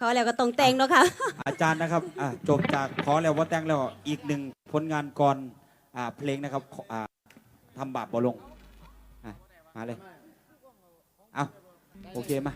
ขอแล้วก็ต้องแต่งเนาะค่ะ อาจารย์นะครับอะจบจากขอแล้วว่าแต่งแล้วอีกหนึ่งผลงานก่อนอ่าเพลงนะครับขออ่าทำบาปบ่ลงอะมาเลยเอาโอเคมา